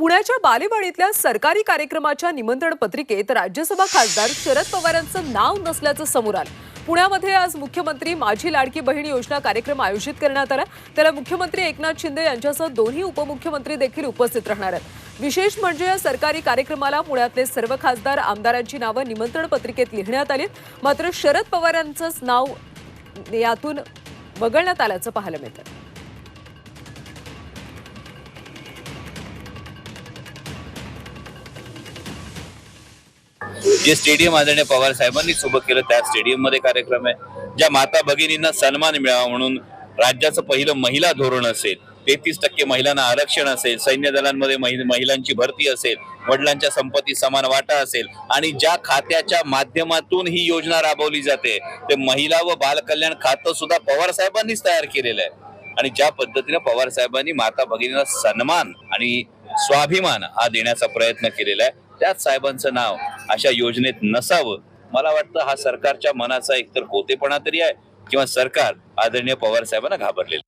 पुण्याच्या बालेवाडीतल्या सरकारी कार्यक्रमाच्या निमंत्रण पत्रिकेत राज्यसभा खासदार शरद पवारांचं नाव नसल्याचं समोर आलं. पुण्यामध्ये आज मुख्यमंत्री माझी लाडकी बहीण योजना कार्यक्रम आयोजित करण्यात आला. त्याला मुख्यमंत्री एकनाथ शिंदे यांच्यासह दोन्ही उपमुख्यमंत्री देखील उपस्थित राहणार आहेत. विशेष म्हणजे या सरकारी कार्यक्रमाला पुण्यातले सर्व खासदार आमदारांची नावं निमंत्रण पत्रिकेत लिहिण्यात आली मात्र शरद पवारांचंच नाव यातून वगळण्यात आल्याचं पाहायला मिळतं. जे स्टेडियम आदरणीय पवार साहेबांनी सोबत केलं त्या स्टेडियममध्ये कार्यक्रम आहे. ज्या माता भगिनींना सन्मान मिळावा म्हणून राज्याचं पहिलं महिला धोरण असेल तेहतीस टक्के महिलांना आरक्षण असेल सैन्य दलांमध्ये महि- महिलांची भरती असेल वडिलांच्या संपत्ती समान वाटा असेल आणि ज्या खात्याच्या माध्यमातून ही योजना राबवली जाते ते महिला व बालकल्याण खातं सुद्धा पवार साहेबांनीच तयार केलेलं आहे. आणि ज्या पद्धतीने पवार साहेबांनी माता भगिनीला सन्मान आणि स्वाभिमान हा देण्याचा प्रयत्न केलेला आहे त्याच साहेबांचं नाव अशा योजनेत नसावं. मला वाटतं हा सरकारच्या मनाचा एकतर कोतेपणा तरी आहे किंवा सरकार आदरणीय पवार साहेबांना घाबरलेलं